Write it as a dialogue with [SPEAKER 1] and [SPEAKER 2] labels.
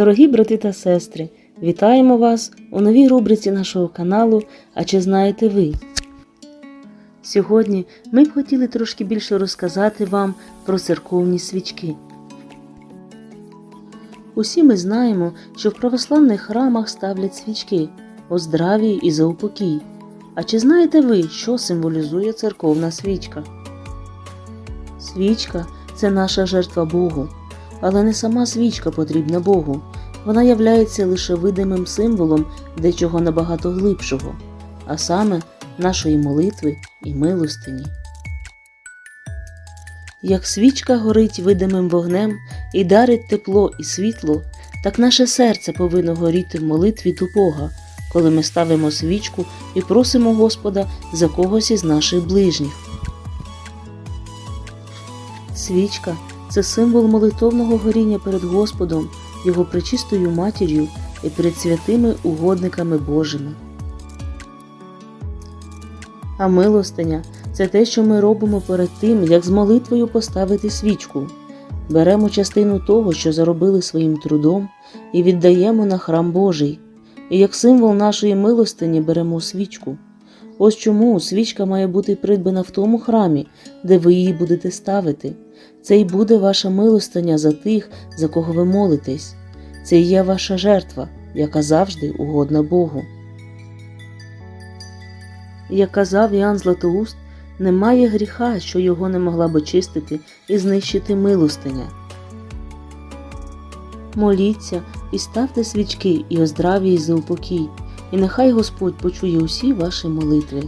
[SPEAKER 1] Дорогі брати та сестри, вітаємо вас у новій рубриці нашого каналу А чи знаєте ви? Сьогодні ми б хотіли трошки більше розказати вам про церковні свічки. Усі ми знаємо, що в православних храмах ставлять свічки о здравії і за упокій. А чи знаєте ви, що символізує церковна свічка? Свічка це наша жертва Богу, але не сама свічка потрібна Богу. Вона являється лише видимим символом дечого набагато глибшого, а саме нашої молитви і милостині. Як свічка горить видимим вогнем і дарить тепло і світло, так наше серце повинно горіти в молитві до Бога, коли ми ставимо свічку і просимо Господа за когось із наших ближніх. Свічка це символ молитовного горіння перед Господом, Його пречистою матір'ю і перед святими угодниками Божими. А милостиня це те, що ми робимо перед тим, як з молитвою поставити свічку. Беремо частину того, що заробили своїм трудом, і віддаємо на храм Божий. І як символ нашої милостині беремо свічку. Ось чому свічка має бути придбана в тому храмі, де ви її будете ставити. Це й буде ваша милостиня за тих, за кого ви молитесь. Це і є ваша жертва, яка завжди угодна Богу. Як казав Іоанн Златоуст, немає гріха, що його не могла б очистити і знищити милостиня. Моліться і ставте свічки і оздраві і за упокій, і нехай Господь почує усі ваші молитви.